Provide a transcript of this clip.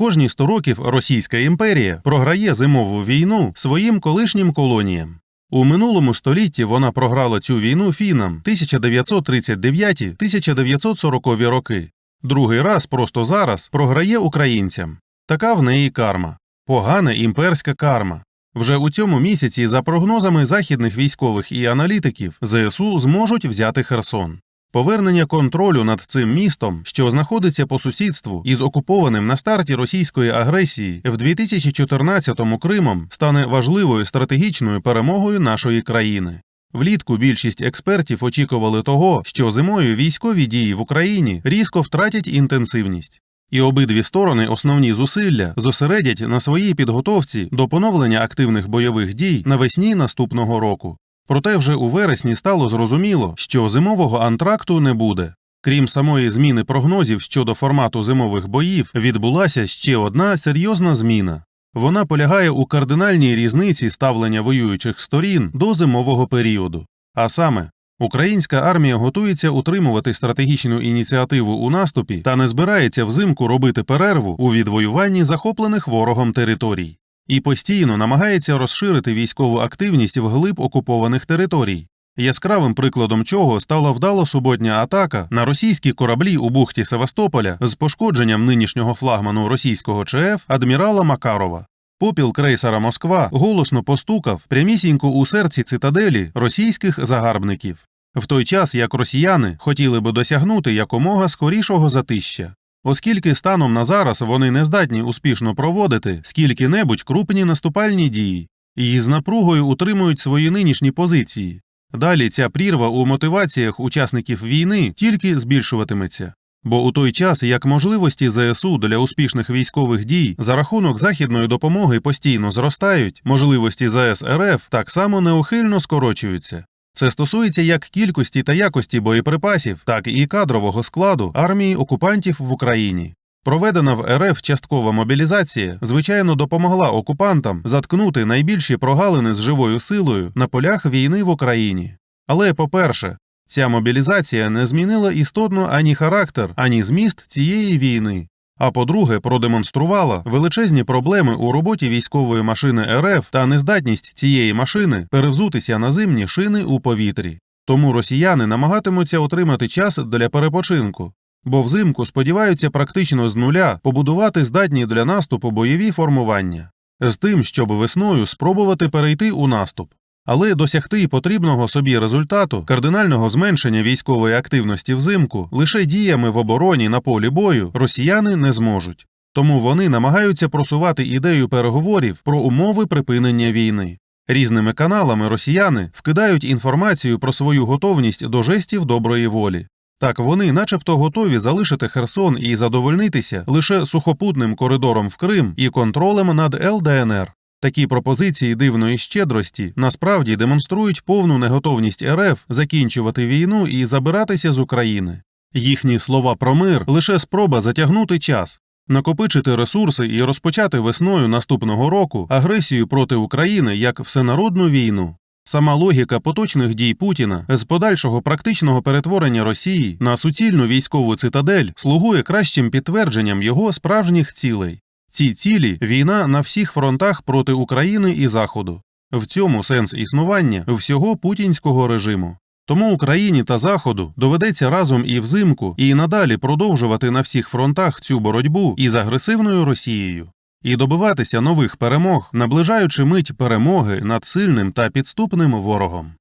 Кожні 100 років Російська імперія програє зимову війну своїм колишнім колоніям. У минулому столітті вона програла цю війну фінам 1939-1940 роки. Другий раз просто зараз програє українцям. Така в неї карма. Погана імперська карма. Вже у цьому місяці, за прогнозами західних військових і аналітиків, ЗСУ зможуть взяти Херсон. Повернення контролю над цим містом, що знаходиться по сусідству із окупованим на старті російської агресії в 2014-му Кримом, стане важливою стратегічною перемогою нашої країни. Влітку більшість експертів очікували того, що зимою військові дії в Україні різко втратять інтенсивність. І обидві сторони основні зусилля зосередять на своїй підготовці до поновлення активних бойових дій навесні наступного року. Проте вже у вересні стало зрозуміло, що зимового антракту не буде. Крім самої зміни прогнозів щодо формату зимових боїв, відбулася ще одна серйозна зміна. Вона полягає у кардинальній різниці ставлення воюючих сторін до зимового періоду. А саме, українська армія готується утримувати стратегічну ініціативу у наступі та не збирається взимку робити перерву у відвоюванні захоплених ворогом територій і постійно намагається розширити військову активність вглиб окупованих територій. Яскравим прикладом чого стала вдала суботня атака на російські кораблі у бухті Севастополя з пошкодженням нинішнього флагману російського ЧФ адмірала Макарова. Попіл крейсера Москва голосно постукав прямісінько у серці цитаделі російських загарбників, в той час як росіяни хотіли би досягнути якомога скорішого затища оскільки станом на зараз вони не здатні успішно проводити скільки-небудь крупні наступальні дії і з напругою утримують свої нинішні позиції. Далі ця прірва у мотиваціях учасників війни тільки збільшуватиметься. Бо у той час як можливості ЗСУ для успішних військових дій за рахунок західної допомоги постійно зростають, можливості ЗС РФ так само неухильно скорочуються. Це стосується як кількості та якості боєприпасів, так і кадрового складу армії окупантів в Україні. Проведена в РФ часткова мобілізація, звичайно, допомогла окупантам заткнути найбільші прогалини з живою силою на полях війни в Україні. Але, по-перше, ця мобілізація не змінила істотно ані характер, ані зміст цієї війни. А по-друге, продемонструвала величезні проблеми у роботі військової машини РФ та нездатність цієї машини перевзутися на зимні шини у повітрі. Тому росіяни намагатимуться отримати час для перепочинку, бо взимку сподіваються практично з нуля побудувати здатні для наступу бойові формування, з тим, щоб весною спробувати перейти у наступ. Але досягти потрібного собі результату кардинального зменшення військової активності взимку лише діями в обороні на полі бою росіяни не зможуть. Тому вони намагаються просувати ідею переговорів про умови припинення війни. Різними каналами росіяни вкидають інформацію про свою готовність до жестів доброї волі. Так вони, начебто, готові залишити Херсон і задовольнитися лише сухопутним коридором в Крим і контролем над ЛДНР. Такі пропозиції дивної щедрості насправді демонструють повну неготовність РФ закінчувати війну і забиратися з України. Їхні слова про мир лише спроба затягнути час, накопичити ресурси і розпочати весною наступного року агресію проти України як всенародну війну. Сама логіка поточних дій Путіна з подальшого практичного перетворення Росії на суцільну військову цитадель слугує кращим підтвердженням його справжніх цілей. Ці цілі війна на всіх фронтах проти України і Заходу. В цьому сенс існування всього путінського режиму. Тому Україні та Заходу доведеться разом і взимку, і надалі продовжувати на всіх фронтах цю боротьбу із агресивною Росією і добиватися нових перемог, наближаючи мить перемоги над сильним та підступним ворогом.